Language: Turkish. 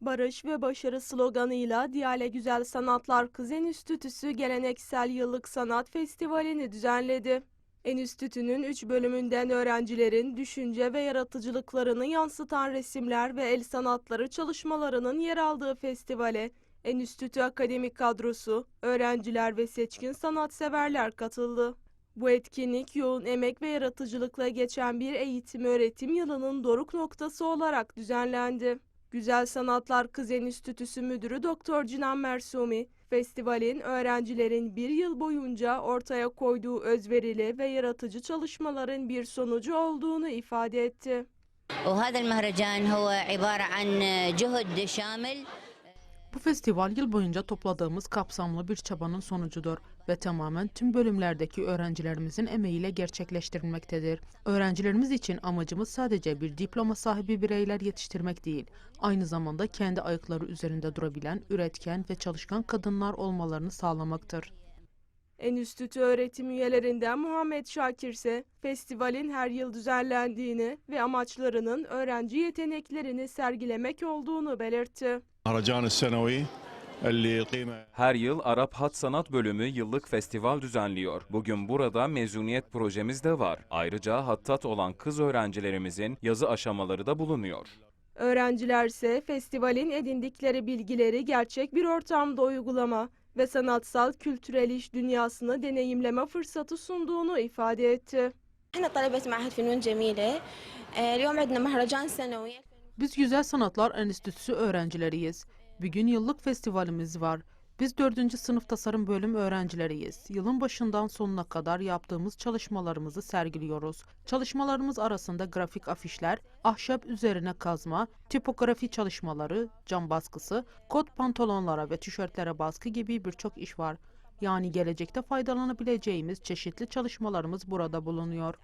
Barış ve başarı sloganıyla Diyale Güzel Sanatlar Kız Enstitüsü Geleneksel Yıllık Sanat Festivali'ni düzenledi. Enstitünün 3 bölümünden öğrencilerin düşünce ve yaratıcılıklarını yansıtan resimler ve el sanatları çalışmalarının yer aldığı festivale Enstitü akademik kadrosu, öğrenciler ve seçkin sanatseverler katıldı. Bu etkinlik yoğun emek ve yaratıcılıkla geçen bir eğitim öğretim yılının doruk noktası olarak düzenlendi. Güzel Sanatlar Kız Enstitüsü Müdürü Doktor Cinan Mersumi, festivalin öğrencilerin bir yıl boyunca ortaya koyduğu özverili ve yaratıcı çalışmaların bir sonucu olduğunu ifade etti. وهذا المهرجان هو عبارة عن جهد شامل bu festival yıl boyunca topladığımız kapsamlı bir çabanın sonucudur ve tamamen tüm bölümlerdeki öğrencilerimizin emeğiyle gerçekleştirilmektedir. Öğrencilerimiz için amacımız sadece bir diploma sahibi bireyler yetiştirmek değil, aynı zamanda kendi ayakları üzerinde durabilen, üretken ve çalışkan kadınlar olmalarını sağlamaktır. Enstitü öğretim üyelerinden Muhammed Şakir ise festivalin her yıl düzenlendiğini ve amaçlarının öğrenci yeteneklerini sergilemek olduğunu belirtti. Her yıl Arap Hat Sanat Bölümü yıllık festival düzenliyor. Bugün burada mezuniyet projemiz de var. Ayrıca hattat olan kız öğrencilerimizin yazı aşamaları da bulunuyor. Öğrenciler ise festivalin edindikleri bilgileri gerçek bir ortamda uygulama ve sanatsal kültürel iş dünyasını deneyimleme fırsatı sunduğunu ifade etti. Biz Güzel Sanatlar Enstitüsü öğrencileriyiz. Bugün yıllık festivalimiz var. Biz 4. sınıf tasarım bölüm öğrencileriyiz. Yılın başından sonuna kadar yaptığımız çalışmalarımızı sergiliyoruz. Çalışmalarımız arasında grafik afişler, ahşap üzerine kazma, tipografi çalışmaları, cam baskısı, kot pantolonlara ve tişörtlere baskı gibi birçok iş var. Yani gelecekte faydalanabileceğimiz çeşitli çalışmalarımız burada bulunuyor.